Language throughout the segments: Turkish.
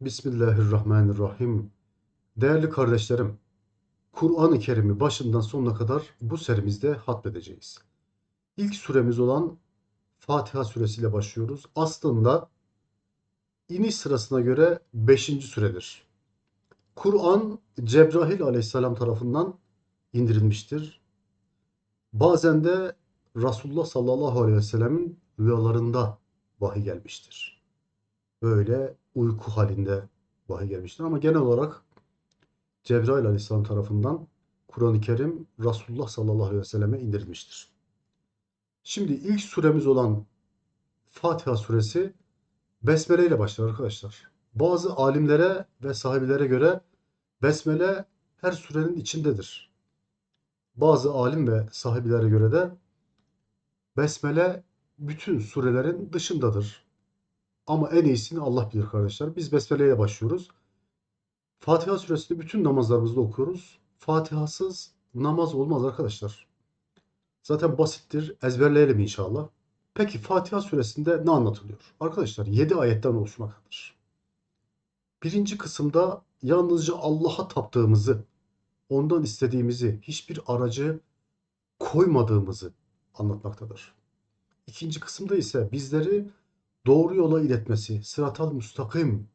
Bismillahirrahmanirrahim. Değerli kardeşlerim, Kur'an-ı Kerim'i başından sonuna kadar bu serimizde hatmedeceğiz. İlk suremiz olan Fatiha suresiyle başlıyoruz. Aslında iniş sırasına göre 5. süredir. Kur'an Cebrail aleyhisselam tarafından indirilmiştir. Bazen de Resulullah sallallahu aleyhi ve sellemin rüyalarında vahiy gelmiştir. Böyle uyku halinde vahiy gelmiştir. Ama genel olarak Cebrail aleyhisselam tarafından Kur'an-ı Kerim Resulullah sallallahu aleyhi ve selleme indirilmiştir. Şimdi ilk suremiz olan Fatiha suresi Besmele ile başlar arkadaşlar. Bazı alimlere ve sahibilere göre Besmele her surenin içindedir. Bazı alim ve sahibilere göre de Besmele bütün surelerin dışındadır. Ama en iyisini Allah bilir kardeşler. Biz Besmele ile başlıyoruz. Fatiha suresini bütün namazlarımızda okuyoruz. Fatihasız namaz olmaz arkadaşlar. Zaten basittir. Ezberleyelim inşallah. Peki Fatiha suresinde ne anlatılıyor? Arkadaşlar 7 ayetten oluşmaktadır. Birinci kısımda yalnızca Allah'a taptığımızı, ondan istediğimizi, hiçbir aracı koymadığımızı anlatmaktadır. İkinci kısımda ise bizleri doğru yola iletmesi, sıratal müstakim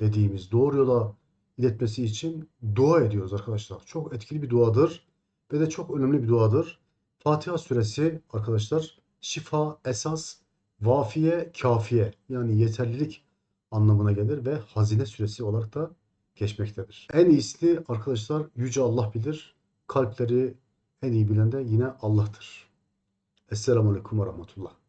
dediğimiz doğru yola iletmesi için dua ediyoruz arkadaşlar. Çok etkili bir duadır ve de çok önemli bir duadır. Fatiha suresi arkadaşlar şifa, esas, vafiye, kafiye yani yeterlilik anlamına gelir ve hazine suresi olarak da geçmektedir. En iyisini arkadaşlar Yüce Allah bilir. Kalpleri en iyi bilen de yine Allah'tır. Esselamu Aleyküm ve Rahmetullah.